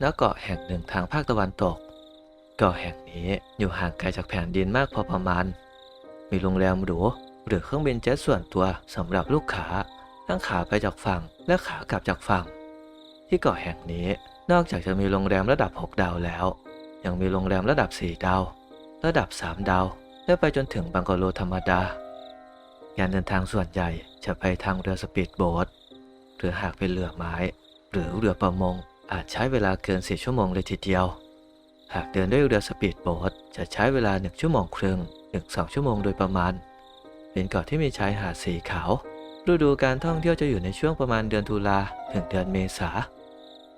เกาะแห่งหนึ่งทางภาคตะวันตก เกาะแห่งนี้อยู่ห่างไกลจากแผ่นดินมากพอประมาณ มีโรงแรมหรูหรือเครื่องบินเจ็ตส่วนตัวสำหรับลูกค้าทั้งขาไปจากฝั่งและขากลับจากฝั่ง ที่เกาะแห่งนี้นอกจากจะมีโรงแรมระดับ 6 ดาวแล้ว ยังมีโรงแรมระดับ 4 ดาว ระดับ 3 ดาว และไปจนถึงบังกะโลธรรมดาการเดินทางส่วนใหญ่จะไปทางเรือสปีดโบ๊ทหรือหากเป็นเรือไม้ หรือเรือประมง อาจใช้เวลาเกิน4ชั่วโมงเลยทีเดียว หากเดินด้วยเรือสปีดโบ๊ทจะใช้เวลา1ชั่วโมงครึ่งถึง2ชั่วโมงโดยประมาณ เป็นเกาะที่มีชายหาดสีขาว ฤดูการท่องเที่ยวจะอยู่ในช่วงประมาณเดือนตุลาถึงเดือนเมษา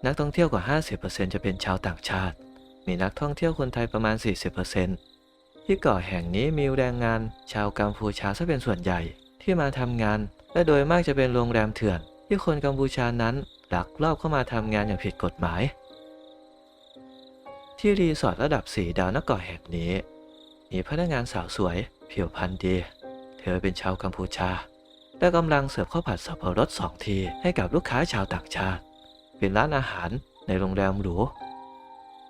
นักท่องเที่ยวกว่า 50%จะเป็นชาวต่างชาติ มีนักท่องเที่ยวคนไทยประมาณ 40%ที่เกาะแห่งนี้มีแรงงานชาวกัมพูชาซะเป็นส่วนใหญ่ที่มาทำงาน และโดยมากจะเป็นโรงแรมเถื่อน ที่คนกัมพูชานั้น ลักลอบเข้ามาทำงานอย่างผิดกฎหมาย ที่รีสอร์ทระดับ4ดาวนักเกาะแห่งนี้ มีพนักงานสาวสวย ผิวพรรณดี เธอเป็นชาวกัมพูชาและกำลังเสิร์ฟข้าวผัดสับปะรดสองทีให้กับลูกค้าชาวต่างชาติ เป็นร้านอาหารในโรงแรมหรู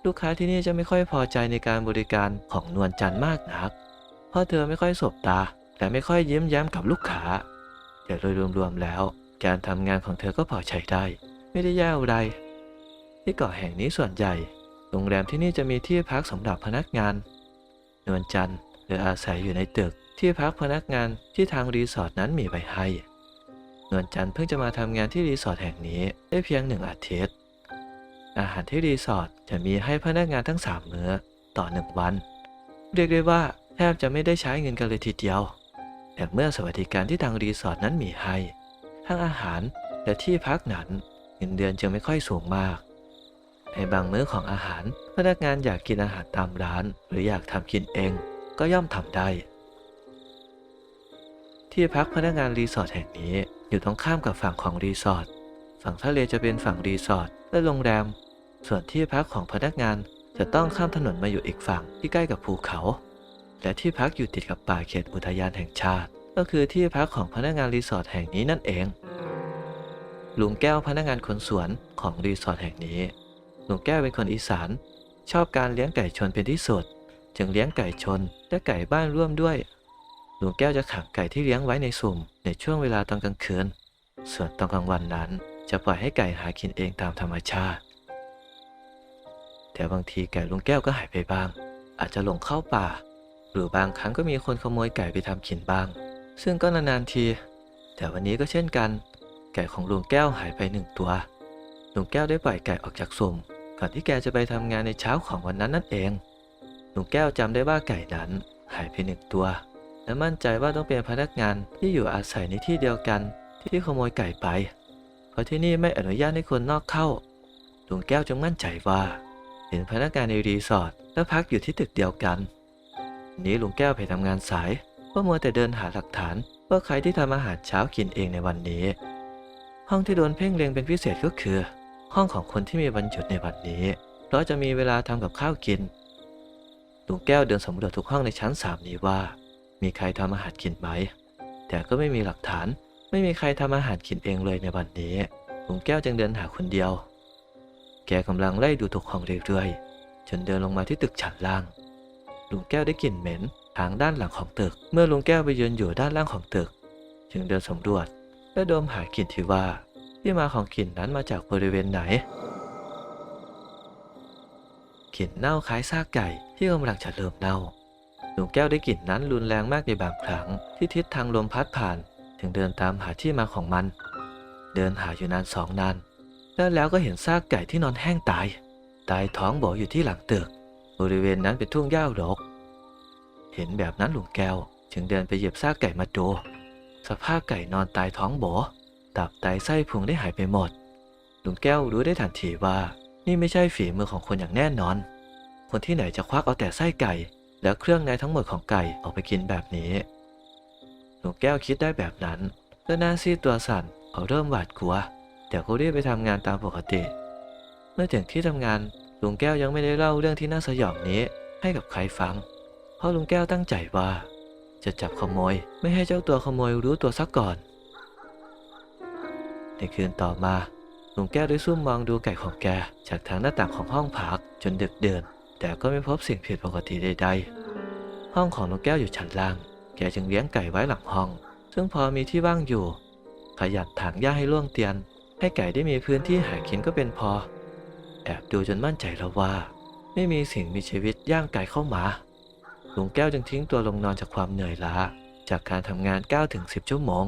ลูกค้าที่นี่จะไม่ค่อยพอใจในการบริการของนวลจันทร์มากนัก เพราะเธอไม่ค่อยสบตา และไม่ค่อยยิ้มแย้มกับลูกค้า แต่โดยรวมๆแล้ว การทำงานของเธอก็พอใช้ได้ ไม่ได้แย่อะไร ที่เกาะแห่งนี้ส่วนใหญ่ โรงแรมที่นี่จะมีที่พักสำหรับพนักงาน นวลจันทร์หรืออาศัยอยู่ในตึกที่พักพนักงานที่ทางรีสอร์ทนั้นมีไว้ให้ นวลจันทร์เพิ่งจะมาทำงานที่รีสอร์ทแห่งนี้ได้เพียงหนึ่งอาทิตย์ อาหารที่รีสอร์ทจะมีให้พนักงานทั้ง3มื้อต่อ1วัน เรียกได้ว่าแทบจะไม่ได้ใช้เงินกันเลยทีเดียว แต่เมื่อสวัสดิการที่ทางรีสอร์ทนั้นมีให้ ทั้งอาหารและที่พักนั้น เงินเดือนจึงไม่ค่อยสูงมาก ในบางมื้อของอาหาร พนักงานอยากกินอาหารตามร้าน หรืออยากทำกินเองก็ย่อมทำได้ ที่พักพนักงานรีสอร์ทแห่งนี้อยู่ตรงข้ามกับฝั่งของรีสอร์ทฝั่งทะเลจะเป็นฝั่งรีสอร์ทและโรงแรม ส่วนที่พักของพนักงานจะต้องข้ามถนนมาอยู่อีกฝั่งที่ใกล้กับภูเขา และที่พักอยู่ติดกับป่าเขตอุทยานแห่งชาติ ก็คือที่พักของพนักงานรีสอร์ทแห่งนี้นั่นเอง ลุงแก้วพนักงานคนสวนของรีสอร์ทแห่งนี้ลุงแก้วเป็นคนอีสาน ชอบการเลี้ยงไก่ชนเป็นที่สุด จึงเลี้ยงไก่ชนและไก่บ้านร่วมด้วยลุงแก้วจะขังไก่ที่เลี้ยงไว้ในสุ่มในช่วงเวลาตอนกลางคืน ส่วนตอนกลางวันนั้น จะปล่อยให้ไก่หากินเองตามธรรมชาติ แต่บางทีไก่ลุงแก้วก็หายไปบ้าง อาจจะหลงเข้าป่า หรือบางครั้งก็มีคนขโมยไก่ไปทำกินบ้าง ซึ่งก็นานๆที แต่วันนี้ก็เช่นกัน ไก่ของลุงแก้วหายไปหนึ่งตัว ลุงแก้วได้ปล่อยไก่ออกจากสุ่มก่อนที่แกจะไปทำงานในเช้าของวันนั้นนั่นเอง ลุงแก้วจำได้ว่าไก่นั้นหายไปหนึ่งตัว และมั่นใจว่าต้องเป็นพนักงานที่อยู่อาศัยในที่เดียวกันที่ขโมยไก่ไป เพราะที่นี่ไม่อนุญาตให้คนนอกเข้า ลุงแก้วจึงมั่นใจว่า เห็นพนักงานในรีสอร์ทและพักอยู่ที่ตึกเดียวกันวันนี้ลุงแก้วไปทำงานสายเพราะมัวแต่เดินหาหลักฐานว่าใครที่ทำอาหารเช้ากินเองในวันนี้ ห้องที่โดนเพ่งเล็งเป็นพิเศษก็คือ ห้องของคนที่มีวันหยุดในวันนี้ เพราะจะมีเวลาทำกับข้าวกินลุงแก้วเดินสำรวจทุกห้องในชั้นสามนี้ว่า มีใครทำอาหารกินไหม แต่ก็ไม่มีหลักฐาน ไม่มีใครทำอาหารกินเองเลยในวันนี้ลุงแก้วจึงเดินหาคนเดียว แกกำลังไล่ดูทุกห้องเรื่อยๆ จนเดินลงมาที่ตึกชั้นล่างลุงแก้วได้กลิ่นเหม็นทางด้านหลังของตึก เมื่อลุงแก้วไปยืนอยู่ด้านล่างของตึก จึงเดินสำรวจ และดมหากลิ่นที่ว่า ที่มาของกลิ่นนั้นมาจากบริเวณไหนกลิ่นเน่าคล้ายซากไก่ที่กำลังจะเริ่มเน่าลุงแก้วได้กลิ่นนั้นรุนแรงมากในบางครั้ง ที่ทิศทางลมพัดผ่านถึงเดินตามหาที่มาของมัน เดินหาอยู่นานสองนานแล้วแล้วก็เห็นซากไก่ที่นอนแห้งตาย ตายท้องโบออยู่ที่หลังตึก บริเวณนั้นเป็นทุ่งหญ้ารก เห็นแบบนั้นหลุงแก้ว จึงเดินไปเหยียบซากไก่มาดู สภาพไก่นอนตายท้องโบตับไตไส้พุงได้หายไปหมด ลุงแก้วรู้ได้ทันทีว่า นี่ไม่ใช่ฝีมือของคนอย่างแน่นอน คนที่ไหนจะควักเอาแต่ไส้ไก่ แล้วเครื่องในทั้งหมดของไก่ออกไปกินแบบนี้ ลุงแก้วคิดได้แบบนั้นก็หน้าซีดตัวสั่นเขาเริ่มหวาดกลัว แต่ก็รีบไปทำงานตามปกติ เมื่อถึงที่ทำงานลุงแก้วยังไม่ได้เล่าเรื่องที่น่าสยองนี้ให้กับใครฟัง เพราะลุงแก้วตั้งใจว่า จะจับขโมย ไม่ให้เจ้าตัวขโมยรู้ตัวซะก่อน ในคืนต่อมาลุงแก้วได้ซุ่มมองดูไก่ของแก จากทางหน้าต่างของห้องพักจนดึกเดิน แต่ก็ไม่พบสิ่งผิดปกติใดๆ ห้องของลุงแก้วอยู่ชั้นล่าง แกจึงเลี้ยงไก่ไว้หลังห้อง ซึ่งพอมีที่ว่างอยู่ ขยันถางหญ้าให้ล่วงเตียน ให้ไก่ได้มีพื้นที่หากินก็เป็นพอ แอบดูจนมั่นใจแล้วว่า ไม่มีสิ่งมีชีวิตย่างไก่เข้ามา ลุงแก้วจึงทิ้งตัวลงนอนจากความเหนื่อยล้า จากการทำงาน9-10 ชั่วโมง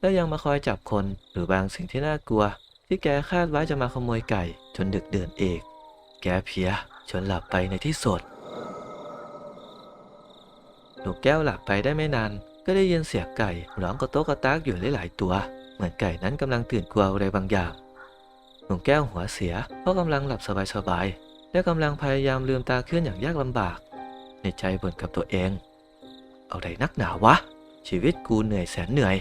แล้วยังมาคอยจับคนหรือบางสิ่งที่น่ากลัว ที่แกคาดไว้จะมาขโมยไก่ จนดึกเดือนเอก แกเพียจนหลับไปในที่สุดลูกแก้วหลับไปได้ไม่นาน ก็ได้ยินเสียงไก่ร้องกระโตกกระตากอยู่หลายๆตัว เหมือนไก่นั้นกำลังตื่นกลัวอะไรบางอย่างหลุงแก้วหัวเสียเพราะกำลังหลับสบายๆและกำลังพยายามลืมตาขึ้นอย่างยากลำบาก ในใจบ่นกับตัวเอง เอาไรนักหนาวะ ชีวิตกูเหนื่อยแสนเหนื่อย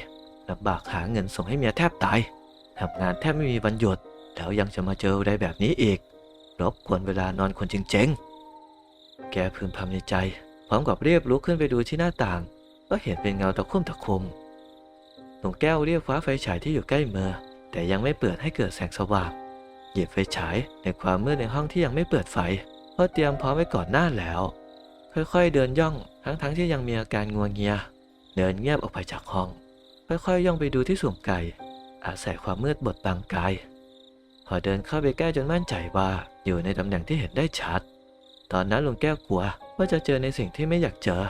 ลำบากหาเงินส่งให้เมียแทบตายทำงานแทบไม่มีวันหยุดแล้วยังจะมาเจออะไรแบบนี้อีก รบกวนเวลานอนคนจริงๆ แกพึมพำในใจ พร้อมกับเรียบลุกขึ้นไปดูที่หน้าต่าง ก็เห็นเป็นเงาตะคุ่มตะคุมหนุ่มแก้วเรียกคว้าไฟฉายที่อยู่ใกล้มือ แต่ยังไม่เปิดให้เกิดแสงสว่าง หยิบไฟฉายในความมืดในห้องที่ยังไม่เปิดไฟ เพราะเตรียมพร้อมไว้ก่อนหน้าแล้ว ค่อยๆเดินย่องทั้งๆที่ยังมีอาการงัวงเงีย เดินเงียบออกไปจากห้อง ค่อยๆย่องไปดูที่สุ่มไก่ อาศัยความมืดบดบังกาย พอเดินเข้าไปใกล้จนมั่นใจว่าอยู่ในตำแหน่งที่เห็นได้ชัด ตอนนั้นลุงแก้วกลัวว่าจะเจอในสิ่งที่ไม่อยากเจอ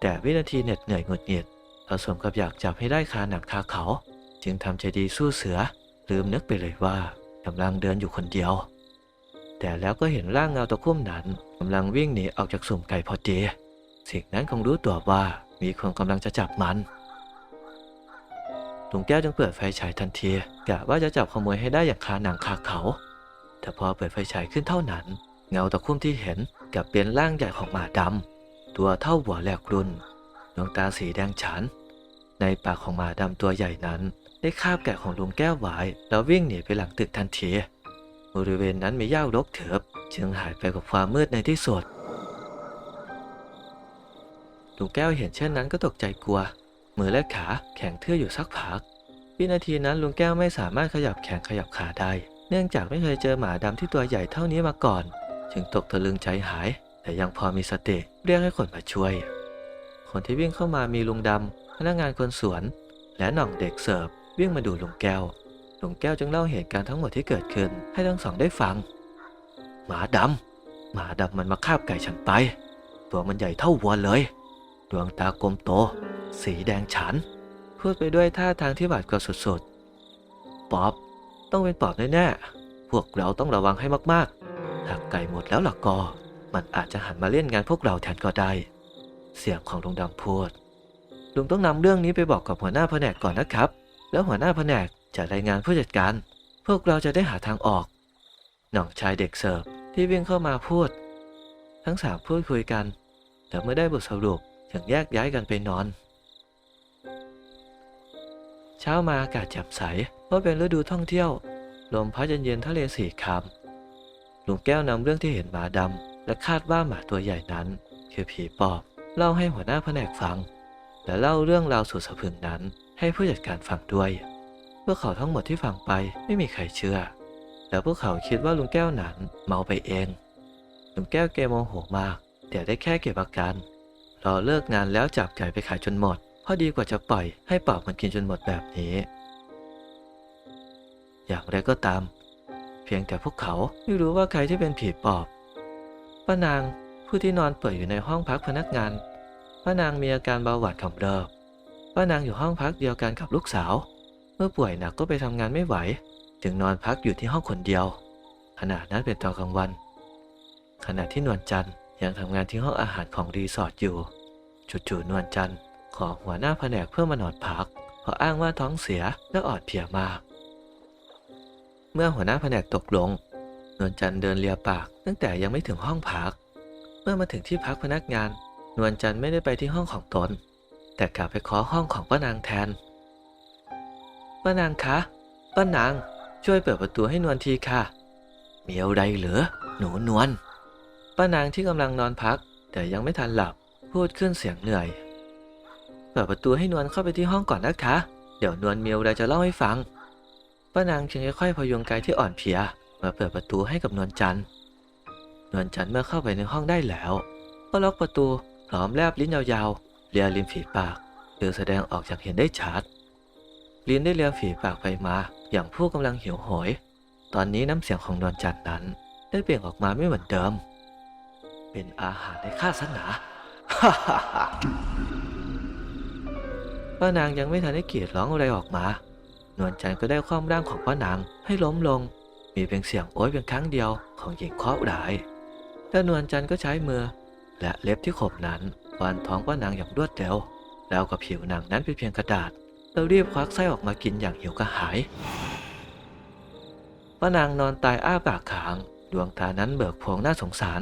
แต่วินาทีเหน็ดเหนื่อยหงุดหงิดผสมกับอยากจับให้ได้คาหนังคาเขา จึงทำใจดีสู้เสือ ลืมนึกไปเลยว่ากำลังเดินอยู่คนเดียว แต่แล้วก็เห็นร่างเงาตะคุ่มนั้นกำลังวิ่งหนีออกจากสุ่มไก่พอดีสิ่งนั้นคงรู้ตัวว่ามีคนกำลังจะจับมันลุงแก้วจึงเปิดไฟฉายทันทีกะว่าจะจับขโมยให้ได้อย่างคาหนังคาเขา แต่พอเปิดไฟฉายขึ้นเท่านั้น เงาตะคุ่มที่เห็นกับเป็นร่างใหญ่ของหมาดำตัวเท่าหัวแหลกรุนดวงตาสีแดงฉานในปากของหมาดำตัวใหญ่นั้น ได้คาบแกะของลุงแก้วไว้แล้ววิ่งหนีไปหลังตึกทันที บริเวณนั้นมีหญ้ารกเถิบจึงหายไปกับความมืดในที่สุดลุงแก้วเห็นเช่นนั้นก็ตกใจกลัว มือและขาแข็งทื่ออยู่สักพัก วินาทีนั้นลุงแก้วไม่สามารถขยับแขนขยับขาได้ เนื่องจากไม่เคยเจอหมาดำที่ตัวใหญ่เท่านี้มาก่อน จึงตกตะลึงใจหาย แต่ยังพอมีสติเรียกให้คนมาช่วย คนที่วิ่งเข้ามามีลุงดำพนักงานคนสวน และหน่องเด็กเสิร์ฟวิ่งมาดูลุงแก้ว ลุงแก้วจึงเล่าเหตุการณ์ทั้งหมดที่เกิดขึ้น ให้ทั้งสองได้ฟัง หมาดำหมาดำมันมาคาบไก่ฉันไป ตัวมันใหญ่เท่าวัวเลย ดวงตากลมโต สีแดงฉานพูดไปด้วยท่าทางที่หวาดกลัวสุดๆ ป๊อบ ต้องเป็นปอบแน่ๆ พวกเราต้องระวังให้มากๆ หากไก่หมดแล้วล่ะก็ มันอาจจะหันมาเล่นงานพวกเราแทนก็ได้ เสียงของลุงดำพูด ลุงต้องนำเรื่องนี้ไปบอกกับหัวหน้าแผนกก่อนนะครับ แล้วหัวหน้าแผนก จะรายงานผู้จัดการ พวกเราจะได้หาทางออก หน่องชายเด็กเสิร์ฟที่วิ่งเข้ามาพูด ทั้งสามพูดคุยกัน แต่เมื่อได้บทสรุปจึงแยกย้ายกันไปนอน เช้ามาอากาศแจ่มใสเพราะเป็นฤดูท่องเที่ยว ลมพัดเย็นๆทะเลสีคำลุงแก้วนำเรื่องที่เห็นหมาดำและคาดว่าหมาตัวใหญ่นั้น คือผีปอบเล่าให้หัวหน้าแผนกฟัง และเล่าเรื่องราวสุดสะพรึงนั้นให้ผู้จัดการฟังด้วย วกเขาทั้งหมดที่ฟังไปไม่มีใครเชื่อ แล้วพวกเขาคิดว่าลุงแก้วนั้นเมาไปเอง ลุงแก้วเกโมโหมากแต่ได้แค่เก็บอาการรอเลิกงานแล้วจับไก่ไปขายจนหมดพราะดีกว่าจะปล่อยให้ปอบมันกินจนหมดแบบนี้ อย่างไรก็ตาม เพียงแต่พวกเขาไม่รู้ว่าใครที่เป็นผีปอบป้านางผู้ที่นอนเปิดอยู่ในห้องพักพนักงานป้านางมีอาการเบาหวานกำเริบป้านางอยู่ห้องพักเดียวกันกับลูกสาว มื่อป่วยหนักก็ไปทำงานไม่ไหว จึงนอนพักอยู่ที่ห้องคนเดียว ขณะนั้นเป็นตอนกลางวัน ขณะที่นวลจันทร์ยังทำงานที่ห้องอาหารของรีสอร์ทอยู่จู่ๆนวลจันทร์ขอหัวหน้าแผนกเพื่อมานอนพักเพราะอ้างว่าท้องเสียและอ่อนเพลียมาก เมื่อหัวหน้าแผนกตกลง นวลจันทร์เดินเลียปาก ตั้งแต่ยังไม่ถึงห้องพัก เมื่อมาถึงที่พักพนักงาน นวลจันทร์ไม่ได้ไปที่ห้องของตน แต่กลับไปเคาะห้องของป้านางแทน ป้านางคะ ป้านางช่วยเปิดประตูให้นวลทีค่ะ มีอะไรเหรอหนูนวล ป้านางที่กำลังนอนพัก แต่ยังไม่ทันหลับ พูดขึ้นเสียงเหนื่อย เปิดประตูให้นวลเข้าไปที่ห้องก่อนนะคะ เดี๋ยวนวลมีอะไรจะเล่าให้ฟัง ป้านางจึงค่อยๆพยุงกายที่อ่อนเพลียมาเปิดประตูให้กับนวลจันทร์ นวลจันทร์เมื่อเข้าไปในห้องได้แล้ว ก็ล็อกประตูพร้อมแลบลิ้นยาวๆเลียริมฝีปากเพื่อแสดงออกจากเห็นได้ชัด ลินได้เลียฝีปากไปมา อย่างผู้กำลังหิวโหย ตอนนี้น้ำเสียงของนวลจันทร์นั้น ได้เปล่งออกมาไม่เหมือนเดิม เป็นอาหารในข้าสนาป้านางยังไม่ทันได้เกรีดร้องอะไรออกมา นวลจันทร์ก็ได้คว่ำร่างของป้านางให้ล้มลง มีเพียงเสียงโอ๊ยเพียงครั้งเดียวของหญิงเคราะห์ร้ายแล้วนวลจันทร์ก็ใช้มือ และเล็บที่ขบนั้นฟันท้องป้านางอย่างรวดเร็ว แล้วกับผิวหนังนั้นเป็นเพียงกระดาษ แล้วรีบควักไส้ออกมากินอย่างหิวกระหายป้านางนอนตายอ้าปากขาง ดวงตานั้นเบิกโพงน่าสงสาร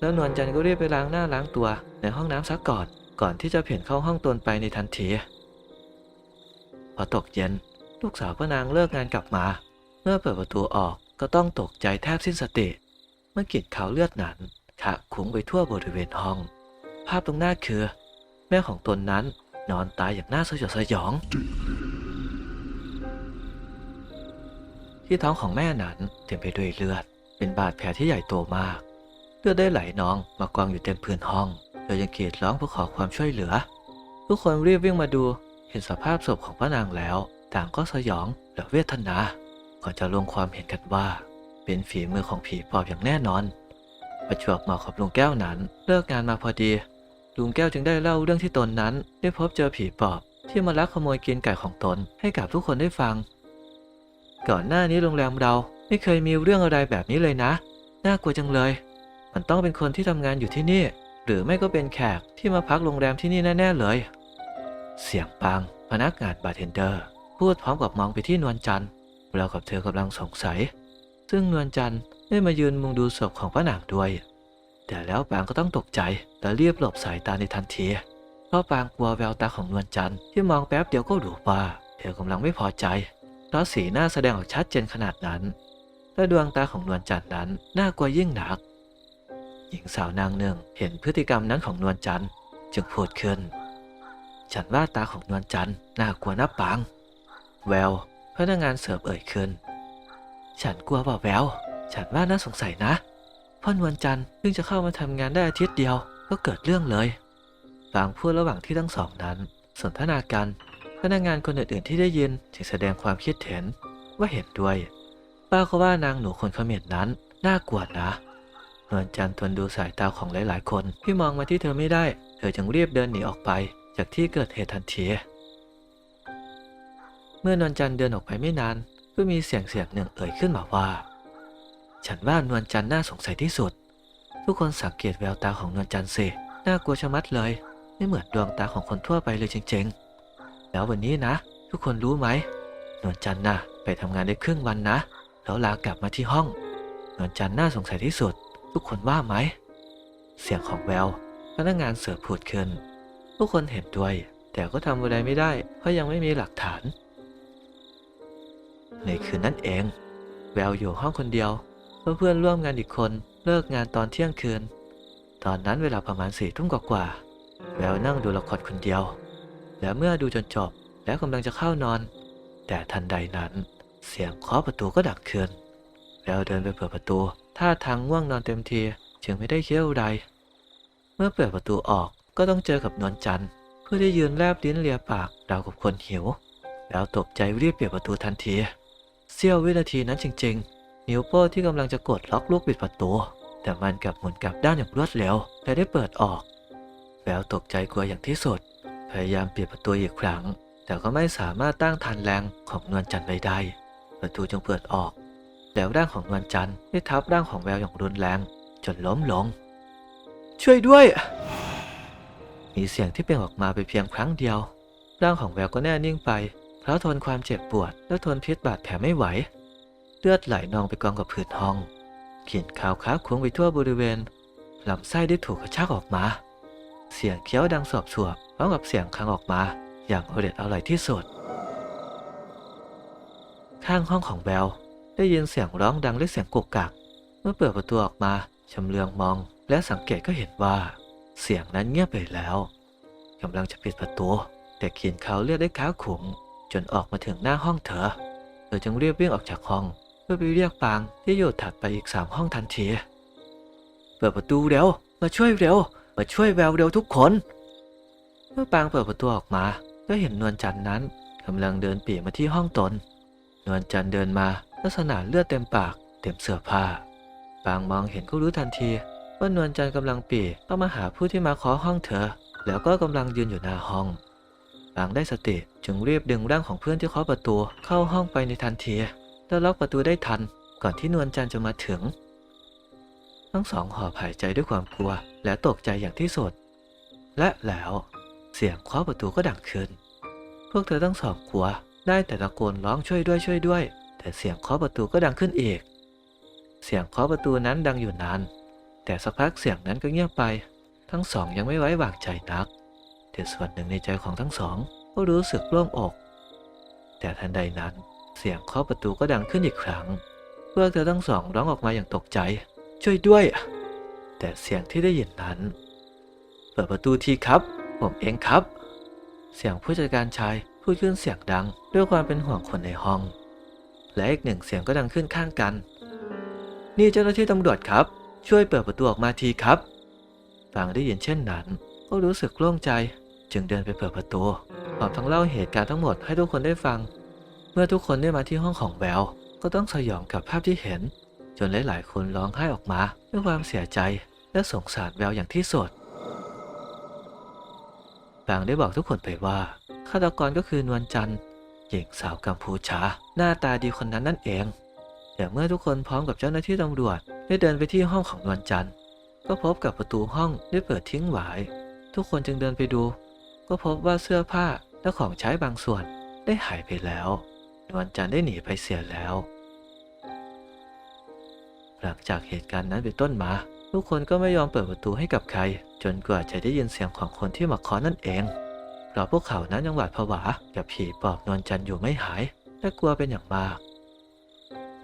แล้วนวลจันทร์ก็รีบไปล้างหน้าล้างตัวในห้องน้ำซักก่อน ก่อนที่จะเพ่นเข้าห้องตนไปในทันที พอตกเย็น ลูกสาวป้านางเลิกงานกลับมา เมื่อเปิดประตูออกก็ต้องตกใจแทบสิ้นสติ เมื่อกลิ่นขาวเลือดหนันขะคุ้งไปทั่วบริเวณห้อง ภาพตรงหน้าคือ แม่ของตนนั้น นอนตายอย่างน่าสยดสยอง ที่ท้องของแม่นั้นเต็มไปด้วยเลือด เป็นบาดแผลที่ใหญ่โตมาก เลือดได้ไหลนองมากองอยู่เต็มพื้นห้องโดยยังเกรีดร้องเพื่อขอความช่วยเหลือ ทุกคนรีบวิ่งมาดูเห็นสภาพศพของพระนางแล้ว ต่างก็สยองและเวทนาก่อนจะลงความเห็นกันว่า เป็นฝีมือของผีปอบอย่างแน่นอนประจวบเหมาะกับลุงแก้วนั้น เลิกงานมาพอดี ลุงแก้วจึงได้เล่าเรื่องที่ตนนั้น ได้พบเจอผีปอบ ที่มาลักขโมยกินไก่ของตนให้กับทุกคนได้ฟัง ก่อนหน้านี้โรงแรมเราไม่เคยมีเรื่องอะไรแบบนี้เลยนะ น่ากลัวจังเลย มันต้องเป็นคนที่ทำงานอยู่ที่นี่ หรือไม่ก็เป็นแขกที่มาพักโรงแรมที่นี่แน่ๆเลย เสียงปัง พนักงานบาร์เทนเดอร์ พูดพร้อมกับมองไปที่นวลจันทร์เรากับเธอกำลังสงสัย ซึ่งนวลจันทร์ได้มายืนมุงดูศพของป้านางด้วย แต่แล้วปางก็ต้องตกใจและรีบหลบสายตาในทันที เพราะปางกลัวแววตาของนวลจันทร์ที่มองแป๊บเดียวก็รู้ว่าเธอกำลังไม่พอใจ เพราะสีหน้าแสดงออกชัดเจนขนาดนั้นและดวงตาของนวลจันทร์นั้นน่ากลัวยิ่งหนัก หญิงสาวนางหนึ่งเห็นพฤติกรรมนั้นของนวลจันทร์จึงพูดขึ้น ฉันว่าตาของนวลจันทร์น่ากลัวนับปาง แววพนักงานเสิร์ฟเอ่ยขึ้น ฉันกลัวเปล่าแวว ฉันว่าน่าสงสัยนะ พอนวลจันทร์เพิ่งจะเข้ามาทำงานได้อาทิตย์เดียวก็เกิดเรื่องเลยปางพูดระหว่างที่ทั้งสองนั้น สนทนากันพนักงานคนอื่นๆที่ได้ยินจึงแสดงความคิดเห็นว่าเห็นด้วย ป้าก็ว่านางหนูคนเขมรนั้นน่ากลัวนะนวลจันทร์ทนดูสายตาของหลายๆ คนที่มองมาที่เธอไม่ได้ เธอจึงรีบเดินหนีออกไปจากที่เกิดเหตุทันที เมื่อนวลจันทร์เดินออกไปไม่นานก็มีเสียงเสียงหนึ่งเอ่ยขึ้นมาว่า ฉันว่านวลจันทร์น่าสงสัยที่สุด ทุกคนสังเกตแววตาของนวลจันทร์สิน่ากลัวชะมัดเลย ไม่เหมือนดวงตาของคนทั่วไปเลยจริงๆ แล้ววันนี้นะ ทุกคนรู้ไหมนวลจันทร์น่ะไปทำงานได้ครึ่งวันนะ แล้วลากลับมาที่ห้อง นวลจันทร์น่าสงสัยที่สุด ทุกคนว่าไหม เสียงของแววพนักงานเสิร์ฟพูดขึ้นทุกคนเห็นด้วย แต่ก็ทำอะไรไม่ได้เพราะยังไม่มีหลักฐาน ในคืนนั้นเอง แววอยู่ห้องคนเดียว เพื่อนเพื่อนร่วมงานอีกคนเลิกงานตอนเที่ยงคืน ตอนนั้นเวลาประมาณสี่ทุ่มกว่าๆแววนั่งดูละครคนเดียว และเมื่อดูจนจบแล้วกำลังจะเข้านอน แต่ทันใดนั้นเสียงเคาะประตูก็ดังขึ้นแววเดินไปเปิดประตูท่าทางง่วงนอนเต็มทีจึงไม่ได้เคี้ยวใด เมื่อเปิดประตูออกก็ต้องเจอกับนวลจันทร์เพื่อได้ยืนแลบลิ้นเลียปากราวกับคนหิว แล้วตกใจรีบเปิดประตูทันที เสี้ยววินาทีนั้นจริง ๆ นิ้วโป้ที่กำลังจะกดล็อกลูกปิดประตู แต่มันกลับหมุนกลับด้านอย่างรวดเร็วและได้เปิดออกแววตกใจกลัวอย่างที่สุด พยายามปิดประตูอีกครั้ง แต่ก็ไม่สามารถต้านทานแรงของนวลจันทร์ไว้ได้ ประตูจึงเปิดออก แล้วร่างของนวลจันทร์ได้ทับร่างของแววอย่างรุนแรง จนล้มลง ช่วยด้วย มีเสียงที่เปล่งออกมาไปเพียงครั้งเดียว ร่างของแววก็แน่นิ่งไป เพราะทนความเจ็บปวดและทนพิษบาดแผลไม่ไหว เลือดไหลนองไปกองกับพื้นห้องกลิ่นคาวค้าคลุ้งไปทั่วบริเวณลำไส้ได้ถูกกระชากออกมา เสียงเคี้ยวดังสอบสวบพร้อมกับเสียงคังออกมา อย่างอร็ดอร่อยที่สุด ข้างห้องของแววได้ยินเสียงร้องดังและเสียงกุกกัก เมื่อเปิดประตูออกมาชำเลืองมอง และสังเกตก็เห็นว่า เสียงนั้นเงียบไปแล้วกำลังจะปิดประตูแต่กลิ่นเขาวเลือดได้ค้าขุงจนออกมาถึงหน้าห้องเธอเธอจึงรีบวิ่งออกจากห้อง พื่อไปเรียกปางที่อยู่ถัดไปอีกสามห้องทันที เปิดประตูเร็ว มาช่วยเร็ว มาช่วยแววเร็วทุกคน เมื่อปางเปิดประตูออกมา ก็เห็นนวลจันทร์นั้นกำลังเดินปี่มาที่ห้องตน นวลจันทร์เดินมาลักษณะเลือดเต็มปาก เต็มเสื้อผ้า ปางมองเห็นก็รู้ทันทีว่านวลจันทร์กำลังปี่เข้ามาหาผู้ที่มาเคาะห้องเธอ แล้วก็กำลังยืนอยู่หน้าห้อง ปางได้สติจึงรีบดึงร่างของเพื่อนที่เคาะประตูเข้าห้องไปในทันที แล้วล็อกประตูได้ทันก่อนที่นวลจันทร์จะมาถึง ทั้งสองหอบหายใจด้วยความกลัวและตกใจอย่างที่สุด และแล้วเสียงเคาะประตูก็ดังขึ้น พวกเธอทั้งสองกลัวได้แต่ตะโกนร้องช่วยด้วยช่วยด้วย แต่เสียงเคาะประตูก็ดังขึ้นอีก เสียงเคาะประตูนั้นดังอยู่นาน แต่สักพักเสียงนั้นก็เงียบไป ทั้งสองยังไม่ไว้วางใจนักแต่ส่วนหนึ่งในใจของทั้งสองก็รู้สึกโล่งอก แต่ทันใดนั้น เสียงเคาะประตูก็ดังขึ้นอีกครั้ง พวกเธอทั้งสองร้องออกมาอย่างตกใจ ช่วยด้วย แต่เสียงที่ได้ยินนั้น เปิดประตูทีครับ ผมเองครับ เสียงผู้จัดการชายพูดขึ้นเสียงดังด้วยความเป็นห่วงคนในห้อง และอีกหนึ่งเสียงก็ดังขึ้นข้างกัน นี่เจ้าหน้าที่ตำรวจครับ ช่วยเปิดประตูออกมาทีครับฟังได้ยินเช่นนั้น ก็รู้สึกโล่งใจจึงเดินไปเปิดประตูพร้อมทั้งเล่าเหตุการณ์ทั้งหมดให้ทุกคนได้ฟัง เมื่อทุกคนได้มาที่ห้องของแวว ก็ต้องสยองกับภาพที่เห็น จนหลายๆคนร้องไห้ออกมาด้วยความเสียใจและสงสารแววอย่างที่สุดบางได้บอกทุกคนไปว่าฆาตกรก็คือนวลจันทร์หญิงสาวกัมพูชา หน้าตาดีคนนั้นนั่นเองแต่เมื่อทุกคนพร้อมกับเจ้าหน้าที่ตำรวจได้เดินไปที่ห้องของนวลจันทร์ก็พบกับประตูห้องได้เปิดทิ้งไว้ทุกคนจึงเดินไปดู ก็พบว่าเสื้อผ้าและของใช้บางส่วนได้หายไปแล้ว นวลจันทร์ได้หนีไปเสียแล้ว หลังจากเหตุการณ์นั้นเป็นต้นมา ทุกคนก็ไม่ยอมเปิดประตูให้กับใคร จนกว่าจะได้ยินเสียงของคนที่มาเคาะนั่นเองเพราะพวกเขานั้นยังหวาดผวากับผีปอบนวลจันทร์อยู่ไม่หายและกลัวเป็นอย่างมาก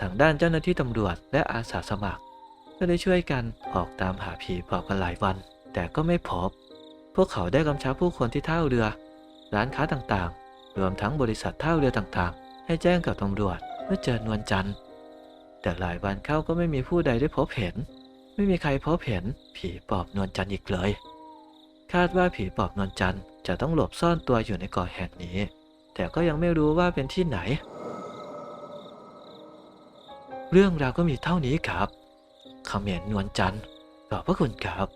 ทางด้านเจ้าหน้าที่ตำรวจและอาสาสมัคร ก็ได้ช่วยกันออกตามหาผีปอบกันหลายวัน แต่ก็ไม่พบ พวกเขาได้กำชับผู้คนที่ท่าเรือ ร้านค้าต่างๆ รวมทั้งบริษัทท่าเรือต่างๆ ให้แจ้งกับตำรวจเมื่อเจอนวลจันทร์ แต่หลายวันเข้าก็ไม่มีผู้ใดได้พบเห็น ไม่มีใครพบเห็น ผีปอบนวลจันทร์อีกเลย คาดว่าผีปอบนวลจันทร์จะต้องหลบซ่อนตัวอยู่ในเกาะแห่งนี้ แต่ก็ยังไม่รู้ว่าเป็นที่ไหน เรื่องราวก็มีเท่านี้ครับเขมรนวลจันทร์ขอบพระคุณครับ